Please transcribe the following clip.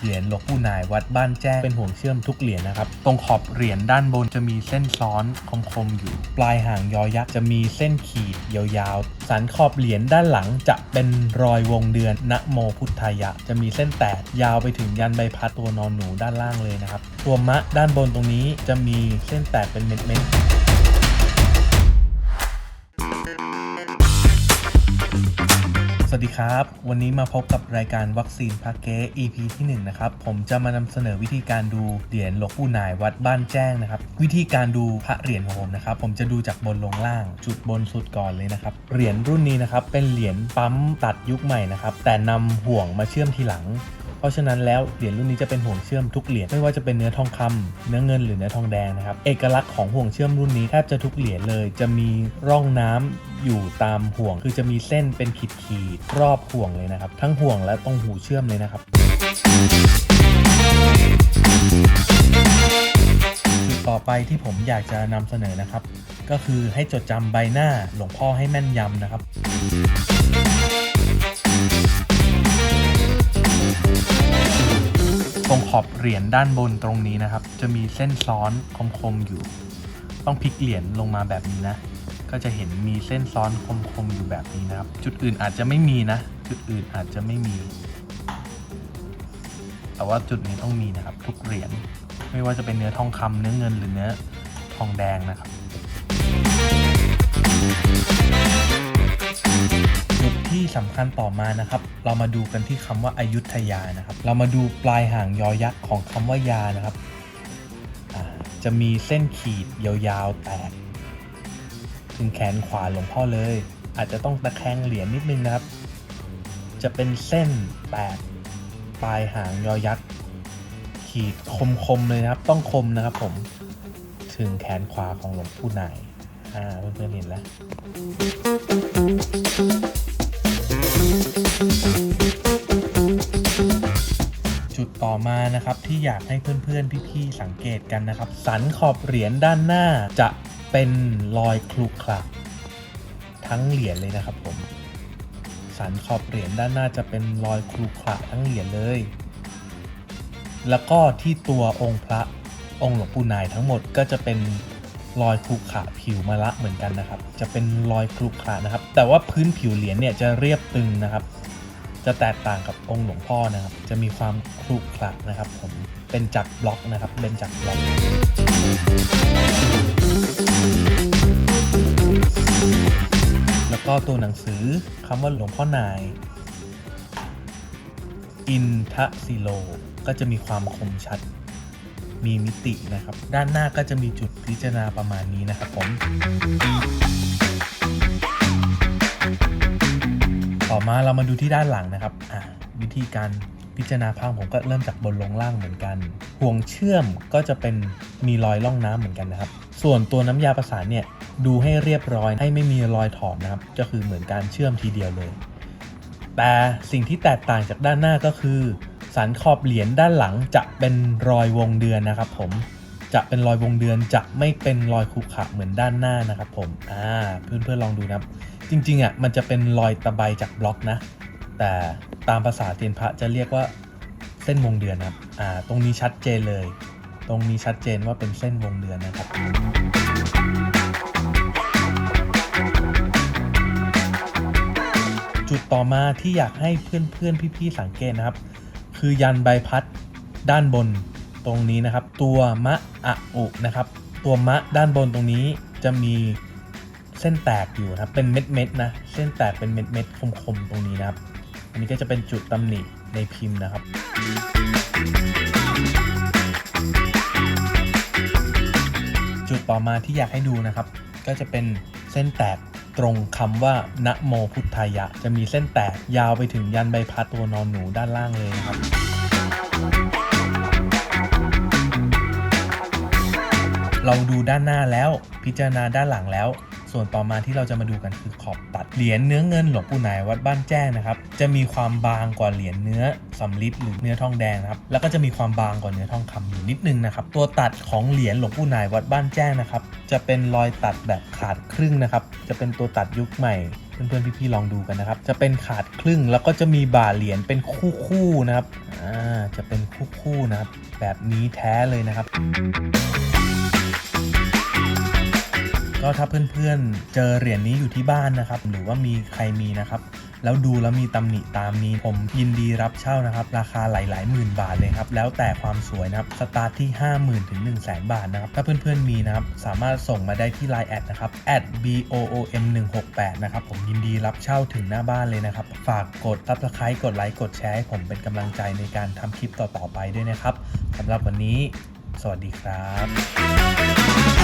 เหรียญหลวงปู่นายวัดบ้านแจ้งเป็นห่วงเชื่อมทุกเหรียญนะครับ ตรงขอบเหรียญด้านบนจะมีเส้นซ้อนคมๆอยู่ ปลายหางยอยักษ์จะมีเส้นขีดยาวๆ สันขอบเหรียญด้านหลังจะเป็นรอยวงเดือนนะโมพุทธายะ จะมีเส้นแตกยาวไปถึงยันใบพัดตัวนอนหนูด้านล่างเลยนะครับ ตัวมะด้านบนตรงนี้จะมีเส้นแตกเป็นเม็ดๆ สวัสดีครับ วันนี้มาพบกับรายการวัคซีนพักเก้ EP ที่1นะครับ ผมจะมานำเสนอวิธีการดูเหรียญหลวงปู่นายวัดบ้านแจ้งนะครับ วิธีการดูพระเหรียญของผมนะครับ ผมจะดูจากบนลงล่าง จุดบนสุดก่อนเลยนะครับ เหรียญรุ่นนี้นะครับ เป็นเหรียญปั๊มตัดยุคใหม่นะครับ แต่นำห่วงมาเชื่อมทีหลังเพราะฉะนั้นแล้วเหรียญรุ่นนี้จะเป็นห่วงเชื่อมทุกเหรียญไม่ว่าจะเป็นเนื้อทองคำเนื้อเงินหรือเนื้อทองแดงนะครับเอกลักษณ์ของห่วงเชื่อมรุ่นนี้แทบจะทุกเหรียญเลย จะมีร่องน้ำ อยู่ตามห่วง คือจะมีเส้นเป็นขีดขีดรอบห่วงเลยนะครับ ทั้งห่วงและตรงหูเชื่อมเลยนะครับจุดต่อไปที่ผมอยากจะนำเสนอนะครับ ก็คือให้จดจำใบหน้าหลวงพ่อให้แม่นยำนะครับตรงขอบเหรียญด้านบนตรงนี้นะครับ จะมีเส้นซ้อนคมๆอยู่ ต้องพลิกเหรียญลงมาแบบนี้นะ ก็จะเห็นมีเส้นซ้อนคมๆอยู่แบบนี้นะครับ จุดอื่นอาจจะไม่มีนะ จุดอื่นอาจจะไม่มี แต่ว่าจุดนี้ต้องมีนะครับ ทุกเหรียญไม่ว่าจะเป็นเนื้อทองคำเนื้อเงินหรือเนื้อทองแดงนะครับจุดที่สำคัญต่อมานะครับ เรามาดูกันที่คำว่าอายุทยานะครับ เรามาดูปลายหางยอยักษ์ของคำว่ายานะครับจะมีเส้นขีดยาวๆแตก ถึงแขนขวาหลวงพ่อเลย อาจจะต้องตะแคงเหรียญนิดนึงนะครับ จะเป็นเส้นแตกปลายหางยอยักษ์ขีดคมๆเลยนะครับ ต้องคมนะครับผมถึงแขนขวาของหลวงปู่นายอ่าเพื่อนๆเห็นแล้วจุดต่อมานะครับที่อยากให้เพื่อนๆพี่ๆสังเกตกันนะครับ สันขอบเหรียญด้านหน้าจะ เป็นรอยคลุกคลักทั้งเหรียญเลยนะครับผมสันขอบเหรียญด้านหน้าจะเป็นรอยคลุกคลักทั้งเหรียญเลย แล้วก็ที่ตัวองค์พระองค์หลวงปู่นายทั้งหมดก็จะเป็นรอยคลุกขระผิวมะละเหมือนกันนะครับ จะเป็นรอยคลุกขระนะครับ แต่ว่าพื้นผิวเหรียญเนี่ยจะเรียบตึงนะครับ จะแตกต่างกับองค์หลวงพ่อนะครับ จะมีความคลุกคลักนะครับ ผมเป็นจักรบล็อกนะครับ เป็นจักรบล็อก ตัวหนังสือคำว่าหลวงพ่อนาย อินทศิโล ก็จะมีความคมชัด มีมิตินะครับ ด้านหน้าก็จะมีจุดพิจารณาประมาณนี้นะครับผม ต่อมาเรามาดูที่ด้านหลังนะครับวิธีการพิจารณาภาพผมก็เริ่มจากบนลงล่างเหมือนกัน ห่วงเชื่อมก็จะเป็นมีรอยล่องน้ำเหมือนกันนะครับ ส่วนตัวน้ำยาประสานเนี่ยดูให้เรียบร้อยให้ไม่มีรอยถอดนะครับ ก็คือเหมือนการเชื่อมทีเดียวเลย แต่สิ่งที่แตกต่างจากด้านหน้าก็คือ สันขอบเหรียญด้านหลังจะเป็นรอยวงเดือนนะครับ ผมจะเป็นรอยวงเดือนจะไม่เป็นรอยขรุขระเหมือนด้านหน้านะครับผมอ่าเพื่อนๆลองดูนะครับ จริงๆอะมันจะเป็นรอยตะไบจากบล็อกนะ แต่ตามภาษาเตียนพระจะเรียกว่าเส้นวงเดือนนะครับอ่าตรงนี้ชัดเจนเลย ตรงนี้ชัดเจนว่าเป็นเส้นวงเดือนนะครับ จุดต่อมาที่อยากให้เพื่อนๆพี่ๆสังเกตนะครับ คือยันใบพัดด้านบนตรงนี้นะครับ ตัวมะอะอุนะครับ ตัวมะด้านบนตรงนี้จะมีเส้นแตกอยู่นะครับ เป็นเม็ดๆนะ เส้นแตกเป็นเม็ดๆคมๆตรงนี้นะครับ อันนี้ก็จะเป็นจุดตำหนิในพิมพ์นะครับ อมาที่อยากให้ดูนะครับ ก็จะเป็นเส้นแตกตรงคำว่านะโมพุทธายะ จะมีเส้นแตกยาวไปถึงยันใบพัดตัวนอนหนูด้านล่างเลยนะครับเราดูด้านหน้าแล้วพิจารณาด้านหลังแล้ว ส่วนต่อมาที่เราจะมาดูกันคือขอบตัดเหรียญเนื้อเงินหลวงปู่นายวัดบ้านแจ้งนะครับ จะมีความบางกว่าเหรียญเนื้อสำริดหรือเนื้อทองแดงนะครับ แล้วก็จะมีความบางกว่าเนื้อทองคำอยู่นิดนึงนะครับ ตัวตัดของเหรียญหลวงปู่นายวัดบ้านแจ้งนะครับ จะเป็นรอยตัดแบบขาดครึ่งนะครับ จะเป็นตัวตัดยุคใหม่เพื่อนๆพี่ๆลองดูกันนะครับ จะเป็นขาดครึ่งแล้วก็จะมีบ่าเหรียญเป็นคู่ๆนะครับ อ่า จะเป็นคู่ๆนะครับ แบบนี้แท้เลยนะครับ ก็ถ้าเพื่อนๆ เจอเหรียญนี้อยู่ที่บ้านนะครับ หรือว่ามีใครมีนะครับ แล้วดูแล้วมีตำหนิตามนี้ ผมยินดีรับเช่านะครับ ราคาหลายๆหมื่นบาทเลยครับ แล้วแต่ความสวยนะครับ สตาร์ทที่ 50,000ถึง1 0 0 0 0แบาทนะครับ ถ้าเพื่อนๆ มีนะครับ สามารถส่งมาได้ที่ Line แอดนะครับ @boom 1 6 8นะครับ ผมยินดีรับเช่าถึงหน้าบ้านเลยนะครับ ฝากกด subscribe กดไลค์กดแชร์ให้ผมเป็นกำลังใจในการทำคลิปต่อๆไปด้วยนะครับสำหรับวันนี้ สวัสดีครับ